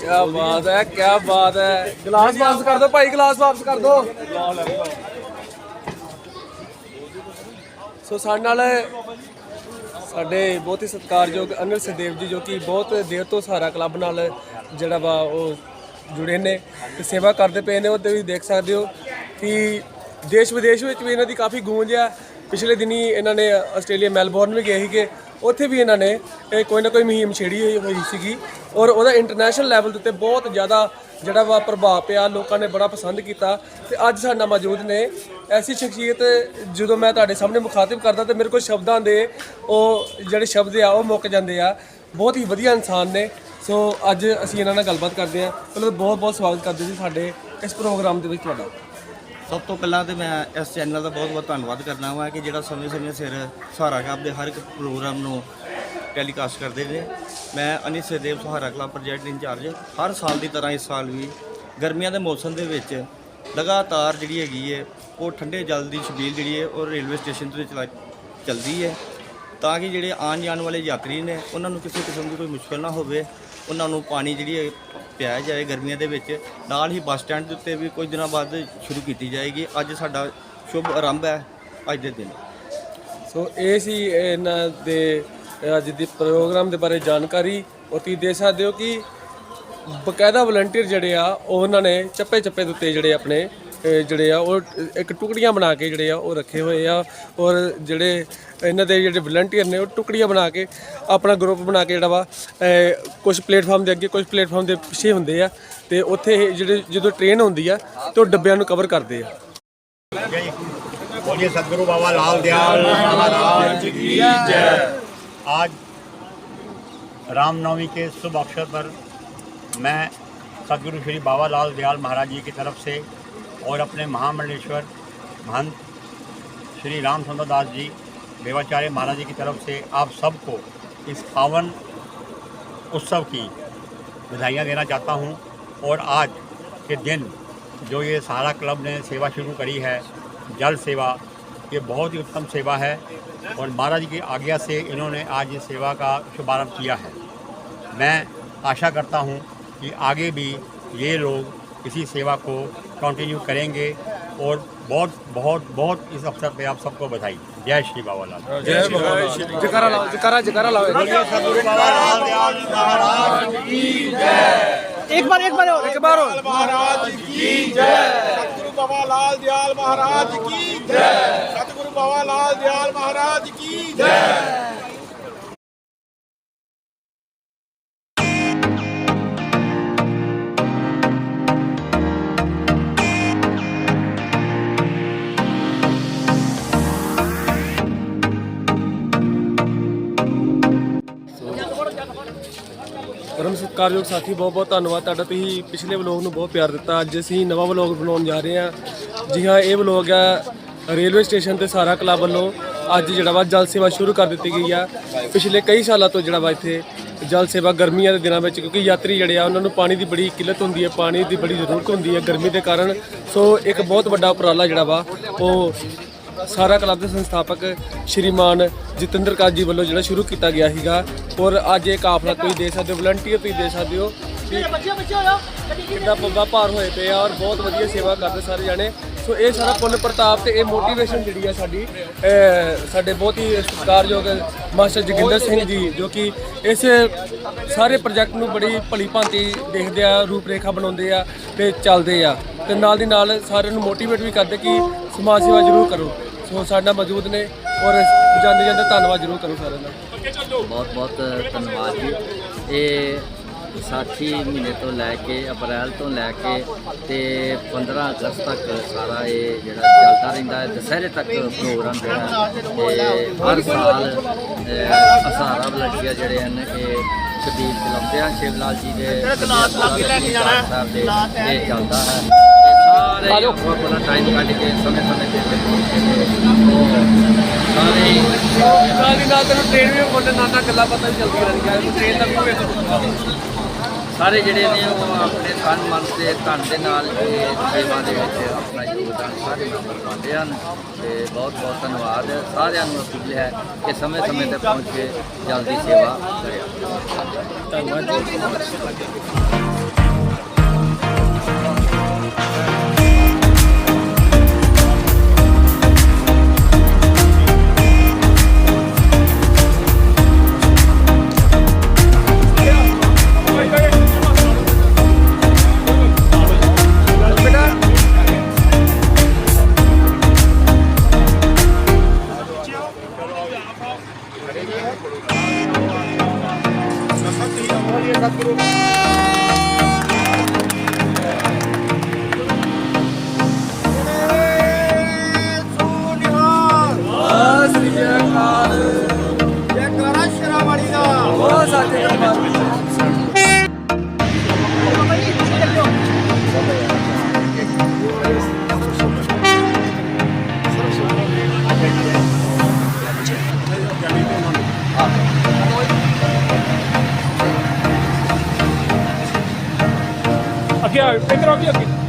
ਕੀ ਬਾਤ ਹੈ ਕੀ ਬਾਤ ਹੈ ਗਲਾਸ ਵਾਪਸ ਕਰ ਦਿਓ ਭਾਈ, ਗਲਾਸ ਵਾਪਸ ਕਰ ਦਿਓ ਸੋ ਸਾਡੇ ਨਾਲ ਸਾਡੇ ਬਹੁਤ ਹੀ ਸਤਿਕਾਰਯੋਗ ਅਨਿਲ ਸਦੇਵ ਜੀ ਜੋ ਕਿ ਬਹੁਤ ਦੇਰ ਤੋਂ ਸਾਰਾ ਕਲੱਬ ਨਾਲ ਜਿਹੜਾ ਵਾ ਉਹ ਜੁੜੇ ਨੇ ਤੇ ਸੇਵਾ ਕਰਦੇ ਪਏ ਨੇ ਉਹਦੇ ਵੀ ਦੇਖ ਸਕਦੇ ਹੋ ਕਿ ਦੇਸ਼ ਵਿਦੇਸ਼ ਵਿੱਚ ਵੀ ਇਹਨਾਂ ਦੀ ਕਾਫੀ ਗੂੰਜ ਆ। ਪਿਛਲੇ ਦਿਨੀ ਇਹਨਾਂ ਨੇ ਆਸਟ੍ਰੇਲੀਆ ਮੈਲਬੌਰਨ ਵੀ ਗਏ ਸੀਗੇ। ਉੱਥੇ ਵੀ ਇਹਨਾਂ ਨੇ, ਇਹ ਕੋਈ ਨਾ ਕੋਈ ਮੁਹਿੰਮ ਛੇੜੀ ਹੋਈ ਹੋਈ ਸੀਗੀ ਔਰ ਉਹਦਾ ਇੰਟਰਨੈਸ਼ਨਲ ਲੈਵਲ ਦੇ ਉੱਤੇ ਬਹੁਤ ਜ਼ਿਆਦਾ ਜਿਹੜਾ ਵਾ ਪ੍ਰਭਾਵ ਪਿਆ, ਲੋਕਾਂ ਨੇ ਬੜਾ ਪਸੰਦ ਕੀਤਾ ਤੇ ਅੱਜ ਸਾਡੇ ਨਾਲ ਮੌਜੂਦ ਨੇ ਐਸੀ ਸ਼ਖਸੀਅਤ ਜਦੋਂ ਮੈਂ ਤੁਹਾਡੇ ਸਾਹਮਣੇ ਮੁਖਾਤਿਬ ਕਰਦਾ ਤੇ ਮੇਰੇ ਕੋਲ ਸ਼ਬਦਾਂ ਦੇ ਉਹ ਜਿਹੜੇ ਸ਼ਬਦ ਆ, ਉਹ ਮੁੱਕ ਜਾਂਦੇ ਆ। ਬਹੁਤ ਹੀ ਵਧੀਆ ਇਨਸਾਨ ਨੇ। ਸੋ ਅੱਜ ਅਸੀਂ ਇਹਨਾਂ ਨਾਲ ਗੱਲਬਾਤ ਕਰਦੇ ਹਾਂ। ਮਤਲਬ ਬਹੁਤ ਬਹੁਤ ਸਵਾਗਤ ਕਰਦੇ ਜੀ ਸਾਡੇ ਇਸ ਪ੍ਰੋਗਰਾਮ ਦੇ ਵਿੱਚ ਤੁਹਾਡਾ। ਸਭ ਤੋਂ ਪਹਿਲਾਂ ਤੇ ਮੈਂ ਇਸ ਚੈਨਲ ਦਾ ਬਹੁਤ ਬਹੁਤ ਧੰਨਵਾਦ ਕਰਨਾ ਵਾਂ ਕਿ ਜਿਹੜਾ ਸਮੇਂ-ਸਮੇਂ ਸਿਰ ਸਹਾਰਾ ਕਲੱਬ ਦੇ ਹਰ ਇੱਕ ਪ੍ਰੋਗਰਾਮ ਨੂੰ ਟੈਲੀਕਾਸਟ ਕਰਦੇ ਨੇ ਮੈਂ ਅਨਿਲ ਸਹਿਦੇਵ ਸਹਾਰਾ ਕਲੱਬ ਪ੍ਰੋਜੈਕਟ ਇੰਚਾਰਜ, ਹਰ ਸਾਲ ਦੀ ਤਰ੍ਹਾਂ ਇਸ ਸਾਲ ਵੀ ਗਰਮੀਆਂ ਦੇ ਮੌਸਮ ਦੇ ਵਿੱਚ ਲਗਾਤਾਰ ਜਿਹੜੀ ਹੈਗੀ ਹੈ ਉਹ ਠੰਡੇ ਜਲ ਦੀ ਛਬੀਲ ਜਿਹੜੀ ਹੈ ਉਹ ਰੇਲਵੇ ਸਟੇਸ਼ਨ ਤੇ ਚਲਾ ਚੱਲਦੀ ਹੈ ਤਾਂ ਕਿ ਜਿਹੜੇ ਆਉਣ ਜਾਣ ਵਾਲੇ ਯਾਤਰੀ ਨੇ, ਉਹਨਾਂ ਨੂੰ ਕਿਸੇ ਕਿਸਮ ਦੀ ਕੋਈ ਮੁਸ਼ਕਲ ਨਾ ਹੋਵੇ, ਉਹਨਾਂ ਨੂੰ ਪਾਣੀ ਜਿਹੜੀ ਹੈ ਪਿਆਇਆ ਜਾਏ ਗਰਮੀਆਂ ਦੇ ਵਿੱਚ, ਨਾਲ ਹੀ ਬੱਸ ਸਟੈਂਡ ਦੇ ਉੱਤੇ ਵੀ ਕੁਝ ਦਿਨਾਂ ਬਾਅਦ ਸ਼ੁਰੂ ਕੀਤੀ ਜਾਏਗੀ। ਅੱਜ ਸਾਡਾ ਸ਼ੁਭ ਆਰੰਭ ਹੈ ਅੱਜ ਦੇ ਦਿਨ। ਸੋ ਇਹ ਸੀ ਇਹਨਾਂ ਦੇ, ਅੱਜ ਦੇ ਪ੍ਰੋਗਰਾਮ ਦੇ ਬਾਰੇ ਜਾਣਕਾਰੀ। ਔਰ ਤੁਸੀਂ ਦੇ ਸਕਦੇ ਹੋ ਕਿ ਬਕਾਇਦਾ ਵਲੰਟੀਅਰ ਜਿਹੜੇ ਆ, ਉਹ ਉਹਨਾਂ ਨੇ ਚੱਪੇ ਚੱਪੇ ਦੇ ਉੱਤੇ ਜਿਹੜੇ ਆਪਣੇ ਅਹ ਜਿਹੜੇ ਆ ਉਹ ਇੱਕ ਟੁਕੜੀਆਂ ਬਣਾ ਕੇ ਜਿਹੜੇ ਆ ਉਹ ਰੱਖੇ ਹੋਏ ਆ ਔਰ ਜਿਹੜੇ ਇਹਨਾਂ ਦੇ ਜਿਹੜੇ ਵਲੰਟੀਅਰ ਨੇ ਉਹ ਟੁਕੜੀਆਂ ਬਣਾ ਕੇ ਆਪਣਾ ਗਰੁੱਪ ਬਣਾ ਕੇ ਜਿਹੜਾ ਵਾ ਕੁਝ ਪਲੇਟਫਾਰਮ ਦੇ ਅੱਗੇ ਕੁਝ ਪਲੇਟਫਾਰਮ ਦੇ ਪਿੱਛੇ ਹੁੰਦੇ ਆ ਤੇ ਉੱਥੇ ਇਹ ਜਿਹੜੇ ਜਦੋਂ ਟ੍ਰੇਨ ਹੁੰਦੀ ਆ ਤੇ ਉਹ ਡੱਬਿਆਂ ਨੂੰ ਕਵਰ ਕਰਦੇ ਆ बोलिए सदगुरु बाबा लाल दयाल महाराज की जय आज रामनवमी के शुभ अवसर पर मैं सदगुरु श्री बाबा लाल दयाल महाराज जी की तरफ से और अपने महामंडलेश्वर महंत श्री रामचंद्र दास जी, देवाचार्य महाराज जी की तरफ़ से आप सबको इस पावन उत्सव की बधाइयाँ देना चाहता हूँ। और आज के दिन जो ये सहारा क्लब ने सेवा शुरू करी है, जल सेवा, ये बहुत ही उत्तम सेवा है। और महाराज की आज्ञा से इन्होंने आज इस सेवा का शुभारंभ किया है। मैं आशा करता हूँ कि आगे भी ये लोग इसी सेवा को कंटिन्यू करेंगे और बहुत बहुत बहुत इस अवसर पे आप सबको बधाई। जय श्री बाबा लाल। जय जयकारा लाओ लाओ एक बार एक बार और एक बार और। की जय। सतगुरु बाबा लाल दयाल महाराज की जय। सतगुरु बाबा लाल दयाल महाराज की जय। ਸਤਿਕਾਰਯੋਗ ਸਾਥੀ, ਬਹੁਤ ਬਹੁਤ ਧੰਨਵਾਦ ਤੁਹਾਡਾ। ਤੁਸੀਂ ਪਿਛਲੇ ਵਲੋਗ ਨੂੰ ਬਹੁਤ ਪਿਆਰ ਦਿੱਤਾ। ਅੱਜ ਅਸੀਂ ਨਵਾਂ ਵਲੋਗ ਬਣਾਉਣ ਜਾ ਰਹੇ ਹਾਂ। ਜੀ ਹਾਂ, ਇਹ ਵਲੋਗ ਹੈ ਰੇਲਵੇ ਸਟੇਸ਼ਨ ਤੇ ਸਾਰਾ ਕਲੱਬ ਵੱਲੋਂ। ਅੱਜ ਜਿਹੜਾ ਵਾ ਜਲ ਸੇਵਾ ਸ਼ੁਰੂ ਕਰ ਦਿੱਤੀ ਗਈ ਆ। ਪਿਛਲੇ ਕਈ ਸਾਲਾਂ ਤੋਂ ਜਿਹੜਾ ਵਾ ਇੱਥੇ ਜਲ ਸੇਵਾ ਗਰਮੀਆਂ ਦੇ ਦਿਨਾਂ ਵਿੱਚ, ਕਿਉਂਕਿ ਯਾਤਰੀ ਜਿਹੜੇ ਆ, ਉਹਨਾਂ ਨੂੰ ਪਾਣੀ ਦੀ ਬੜੀ ਕਿੱਲਤ ਹੁੰਦੀ ਹੈ, ਪਾਣੀ ਦੀ ਬੜੀ ਜ਼ਰੂਰਤ ਹੁੰਦੀ ਹੈ ਗਰਮੀ ਦੇ ਕਾਰਨ। ਸੋ ਇੱਕ ਬਹੁਤ ਵੱਡਾ ਉਪਰਾਲਾ ਜਿਹੜਾ ਵਾ, ਉਹ ਸਾਰਾ ਕਲੱਬ ਦੇ ਸੰਸਥਾਪਕ ਸ਼੍ਰੀਮਾਨ ਜਤਿੰਦਰ ਕਾਜ ਜੀ ਵੱਲੋਂ ਜਿਹੜਾ ਸ਼ੁਰੂ ਕੀਤਾ ਗਿਆ ਸੀਗਾ। ਔਰ ਅੱਜ ਇਹ ਕਾਫਲਾ ਤੁਸੀਂ ਦੇ ਸਕਦੇ ਹੋ ਵਲੰਟੀਅਰ ਤੁਸੀਂ ਦੇ ਸਕਦੇ ਹੋ ਕਿ ਕਿੰਨਾ ਪੱਬਾ ਭਾਰ ਹੋਏ ਪਏ ਆ ਔਰ ਬਹੁਤ ਵਧੀਆ ਸੇਵਾ ਕਰਦੇ ਸਾਰੇ ਜਾਣੇ। ਸੋ ਇਹ ਸਾਰਾ ਪੁੰਨ ਪ੍ਰਤਾਪ ਤੇ ਇਹ ਮੋਟੀਵੇਸ਼ਨ ਜਿਹੜੀ ਆ ਸਾਡੀ ਸਾਡੇ ਬਹੁਤ ਹੀ ਸਤਿਕਾਰਯੋਗ ਮਾਸਟਰ ਜੋਗਿੰਦਰ ਸਿੰਘ ਜੀ, ਜੋ ਕਿ ਇਸ ਸਾਰੇ ਪ੍ਰੋਜੈਕਟ ਨੂੰ ਬੜੀ ਭਲੀ ਭਾਂਤੀ ਦੇਖਦੇ ਆ, ਰੂਪਰੇਖਾ ਬਣਾਉਂਦੇ ਆ ਤੇ ਚੱਲਦੇ ਆ। ਤੇ ਨਾਲ ਦੀ ਨਾਲ ਸਾਰਿਆਂ ਨੂੰ ਮੋਟੀਵੇਟ ਵੀ ਕਰਦੇ ਕਿ ਸਮਾਜ ਸੇਵਾ ਜ਼ਰੂਰ ਕਰੋ। ਸੋ ਸਾਡੇ ਮੌਜੂਦ ਨੇ ਔਰ ਜਾਂਦੇ ਜਾਂਦੇ ਧੰਨਵਾਦ ਜ਼ਰੂਰ ਕਰੋ ਸਾਰਿਆਂ ਦਾ। ਬਹੁਤ ਬਹੁਤ ਧੰਨਵਾਦ ਜੀ। ਇਹ ਵਿਸਾਖੀ ਮਹੀਨੇ ਤੋਂ ਲੈ ਕੇ ਅਪ੍ਰੈਲ ਤੋਂ ਲੈ ਕੇ ਤੇ 15 ਅਗਸਤ ਤੱਕ ਸਾਰਾ ਇਹ ਜਿਹੜਾ ਚੱਲਦਾ ਰਹਿੰਦਾ ਹੈ। ਦੁਸਹਿਰੇ ਤੱਕ ਪ੍ਰੋਗਰਾਮ ਜਿਹੜਾ ਤੇ ਹਰ ਸਾਲ ਅਸਾਰਾ ਵਲੰਟੀਅਰ ਜਿਹੜੇ ਹਨ ਇਹ ਸ਼ਬੀਲ ਚਲਾਉਂਦੇ ਹਨ ਸ਼ਿਵਲਾਲ ਜੀ ਦੇ ਇਹ ਚੱਲਦਾ ਹੈ। ਸਾਰੇ ਆਪਣਾ ਟਾਈਮ ਕੱਢ ਕੇ ਸਮੇਂ ਸਮੇਂ ਤੇ ਇੱਥੇ ਪਹੁੰਚਦੇ ਨੇ ਉਹ ਸਾਰੇ ਹੀ। ਨਾਲ ਦੀ ਨਾਲ ਤੈਨੂੰ ਟ੍ਰੇਨ ਵੀ ਬੋਲਣ ਨਾਲ ਨਾਲ ਗੱਲਾਂ ਪਤਾ ਹੀ ਚੱਲਦੀਆਂ ਰਹਿੰਦੀਆਂ। ਟ੍ਰੇਨ ਦਾ ਵੀ ਵੇਖ ਸਾਰੇ ਜਿਹੜੇ ਨੇ ਉਹ ਆਪਣੇ ਤਨ ਮਨ ਤੇ ਧਨ ਦੇ ਨਾਲ ਇਹ ਸੇਵਾ ਦੇ ਵਿੱਚ ਆਪਣਾ ਯੋਗਦਾਨ ਸਾਰੇ ਮੈਂਬਰ ਪਾਉਂਦੇ ਹਨ ਤੇ ਬਹੁਤ ਬਹੁਤ ਧੰਨਵਾਦ। ਸਾਰਿਆਂ ਨੂੰ ਅਪੀਲ ਹੈ ਕਿ ਸਮੇਂ ਸਮੇਂ ਤੇ ਪਹੁੰਚ ਕੇ ਜਲਦੀ ਸੇਵਾ ਕਰਿਆ ਧੰਨਵਾਦ ਜੀ ਜੈਕਾਰਾ ਅੱਗੇ ਆ ਇੱਧਰ ਅੱਗੇ।